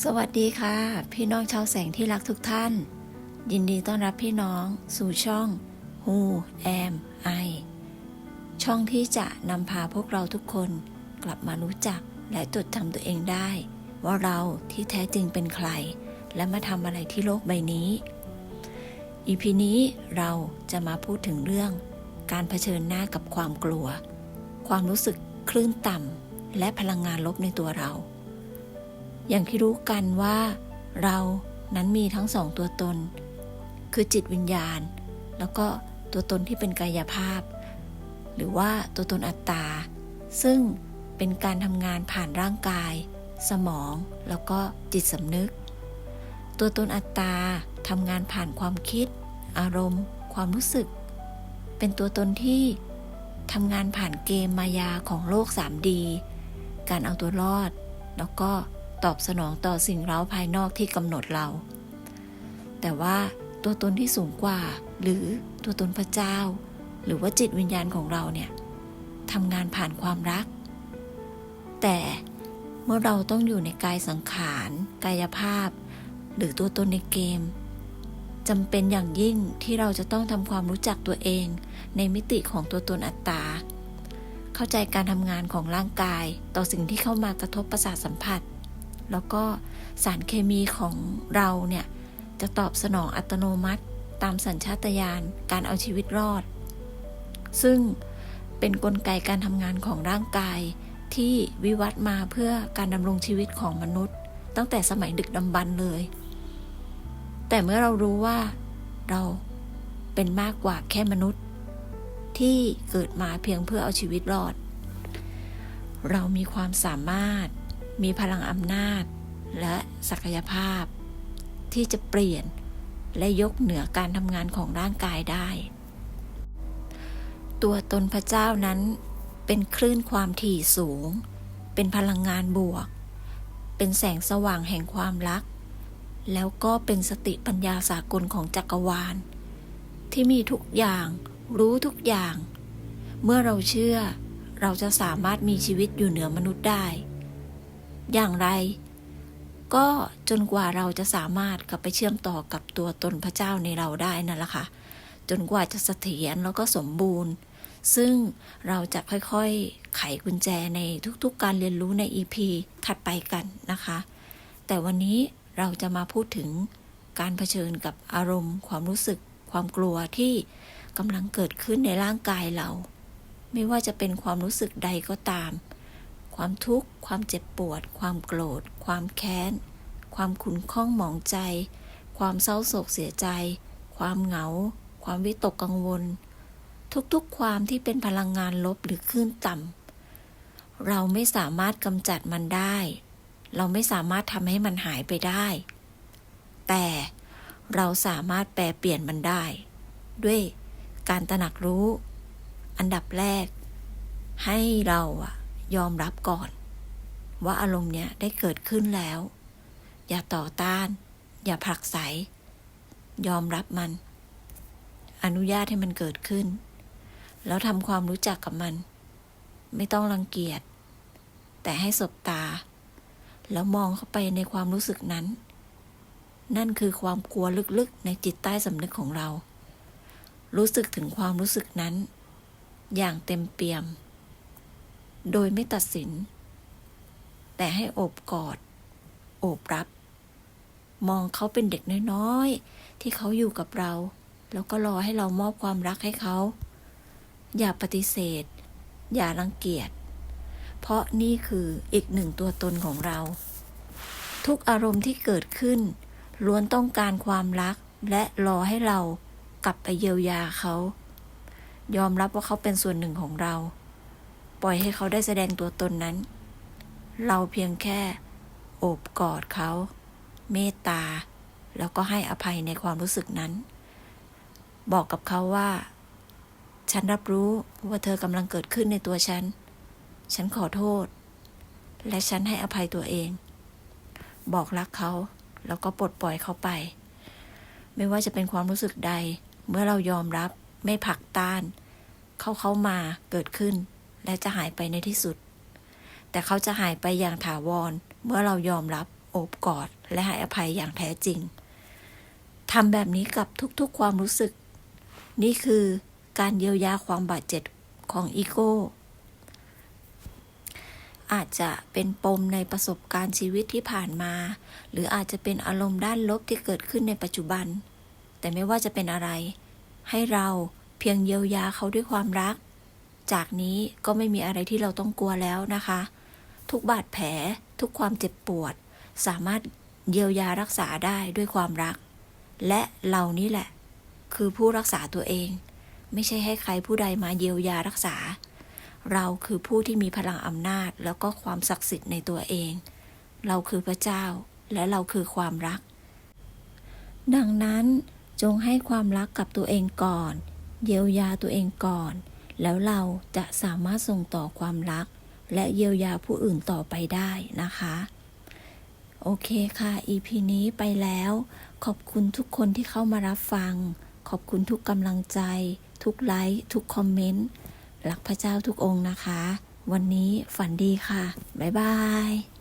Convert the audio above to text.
สวัสดีค่ะ พี่น้องชาวแสงที่รักทุกท่าน ยินดีต้อนรับพี่น้องสู่ช่อง Who Am I ช่องที่จะนำพาพวกเราทุกคนกลับมารู้จักและจดจำตัวเองได้ ว่าเราที่แท้จริงเป็นใคร และมาทำอะไรที่โลกใบนี้ อีพีนี้เราจะมาพูดถึงเรื่อง การเผชิญหน้ากับความกลัว ความรู้สึกคลื่นต่ำและพลังงานลบในตัวเรา อย่างที่รู้กันว่า เรานั้นมีทั้งสองตัวตน คือจิตวิญญาณ แล้วก็ตัวตนที่เป็นกายภาพ หรือว่าตัวตนอัตตา ซึ่งเป็นการทำงานผ่านร่างกาย สมอง แล้วก็จิตสำนึก ตัวตนอัตตาทำงานผ่านความคิด อารมณ์ ความรู้สึก เป็นตัวตนที่ทำงานผ่านเกมมายาของโลก 3D การเอาตัวรอด แล้วก็ ตอบสนองต่อสิ่งเร้าภายนอกที่กำหนดเรา แต่ว่าตัวตนที่สูงกว่า หรือตัวตนพระเจ้า หรือว่าจิตวิญญาณของเราเนี่ยทำงานผ่านความรัก แต่เมื่อเราต้องอยู่ในกายสังขาร กายภาพ หรือตัวตนในเกมจำเป็นอย่างยิ่งที่เราจะต้องทำความรู้จักตัวเอง ในมิติของตัวตนอัตตา เข้าใจการทำงานของร่างกายต่อสิ่งที่เข้ามากระทบประสาทสัมผัส แล้วก็สารเคมีของเราเนี่ยจะตอบสนองอัตโนมัติตามสัญชาตญาณการเอาชีวิตรอด ซึ่งเป็นนกลไกการทำงานของร่างกายที่วิวัฒน์มาเพื่อการดำรงชีวิตของมนุษย์ ตั้งแต่สมัยดึกดำบรรพ์เลย แต่เมื่อเรารู้ว่าเราเป็นมากกว่าแค่มนุษย์ ที่เกิดมาเพียงเพื่อเอาชีวิตรอด เรามีความสามารถ มีพลังอำนาจ และศักยภาพ ที่จะเปลี่ยนและยกเหนือการทำงานของร่างกายได้ ตัวตนพระเจ้านั้นเป็นคลื่นความถี่สูง เป็นพลังงานบวก เป็นแสงสว่างแห่งความรัก แล้วก็เป็นสติปัญญาสากลของจักรวาล ที่มีทุกอย่างรู้ทุกอย่าง เมื่อเราเชื่อเราจะสามารถมีชีวิตอยู่เหนือมนุษย์ได้ อย่างไร ก็จนกว่าเราจะสามารถกลับไปเชื่อมต่อกับตัวตนพระเจ้าในเราได้นั่นแหละค่ะ จนกว่าจะเสถียรแล้วก็สมบูรณ์ ซึ่งเราจะค่อยๆ ไขกุญแจในทุกๆ การเรียนรู้ใน EP ถัดไปกันนะคะ แต่วันนี้เราจะมาพูดถึงการเผชิญกับอารมณ์ ความรู้สึก ความกลัวที่กำลังเกิดขึ้นในร่างกายเรา ไม่ว่าจะเป็นความรู้สึกใดก็ตาม ความทุกข์ ความเจ็บปวด ความโกรธ ความแค้น ความขุนข้องหมองใจ ความเศร้าโศกเสียใจ ความเหงา ความวิตกกังวล ทุกๆ ความที่เป็นพลังงานลบหรือคลื่นต่ำ เราไม่สามารถกำจัดมันได้ เราไม่สามารถทำให้มันหายไปได้ แต่เราสามารถแปลเปลี่ยนมันได้ ด้วยการตระหนักรู้ อันดับแรก ให้เราอะ ยอมรับก่อน ว่าอารมณ์เนี้ยได้เกิดขึ้นแล้ว อย่าต่อต้าน อย่าผลักไส ยอมรับมัน อนุญาตให้มันเกิดขึ้น แล้วทำความรู้จักกับมัน ไม่ต้องรังเกียจ แต่ให้สบตา แล้วมองเข้าไปในความรู้สึกนั้น นั่นคือความกลัวลึกๆในจิตใต้สำนึกของเรา รู้สึกถึงความรู้สึกนั้น อย่างเต็มเปี่ยม โดยไม่ตัดสิน แต่ให้โอบกอด โอบรับ มองเขาเป็นเด็กน้อยๆ ที่เขาอยู่กับเรา แล้วก็รอให้เรามอบความรักให้เขา อย่าปฏิเสธ อย่ารังเกียจ เพราะนี่คืออีกหนึ่งตัวตนของเรา ทุกอารมณ์ที่เกิดขึ้น ล้วนต้องการความรักและรอให้เรากลับไปเยียวยาเขา ยอมรับว่าเขาเป็นส่วนหนึ่งของเรา ปล่อยให้เขาได้แสดงตัวตนนั้น เราเพียงแค่โอบกอดเขา เมตตา แล้วก็ให้อภัยในความรู้สึกนั้น บอกกับเขาว่า ฉันรับรู้ว่าเธอกำลังเกิดขึ้นในตัวฉัน ฉันขอโทษ และฉันให้อภัยตัวเอง บอกรักเขา แล้วก็ปลดปล่อยเขาไป ไม่ว่าจะเป็นความรู้สึกใด เมื่อเรายอมรับไม่ผลักต้าน เขาเข้ามาเกิดขึ้น และจะหายไปในที่สุด แต่เขาจะหายไปอย่างถาวร เมื่อเรายอมรับโอบกอด และให้อภัยอย่างแท้จริงทำแบบนี้กับทุกๆความรู้สึก นี่คือการเยียวยาความบาดเจ็บของอีโก้ อาจจะเป็นปมในประสบการณ์ชีวิตที่ผ่านมา หรืออาจจะเป็นอารมณ์ด้านลบที่เกิดขึ้นในปัจจุบัน แต่ไม่ว่าจะเป็นอะไร ให้เราเพียงเยียวยาเขาด้วยความรัก จากนี้ก็ไม่มีอะไรที่เราต้องกลัวแล้วนะคะ ทุกบาดแผล ทุกความเจ็บปวด สามารถเยียวยารักษาได้ด้วยความรัก และเรานี่แหละ คือผู้รักษาตัวเอง ไม่ใช่ให้ใครผู้ใดมาเยียวยารักษา เราคือผู้ที่มีพลังอำนาจแล้วก็ความศักดิ์สิทธิ์ในตัวเอง เราคือพระเจ้าและเราคือความรัก ดังนั้นจงให้ความรักกับตัวเองก่อน เยียวยาตัวเองก่อน แล้วเราจะสามารถส่งต่อความรัก และเยียวยาผู้อื่นต่อไปได้นะคะ โอเคค่ะ EP นี้ไปแล้ว ขอบคุณทุกคนที่เข้ามารับฟัง ขอบคุณทุกกำลังใจ ทุกไลค์ ทุกคอมเมนต์ รักพระเจ้าทุกองค์นะคะ วันนี้ฝันดีค่ะ บ๊ายบาย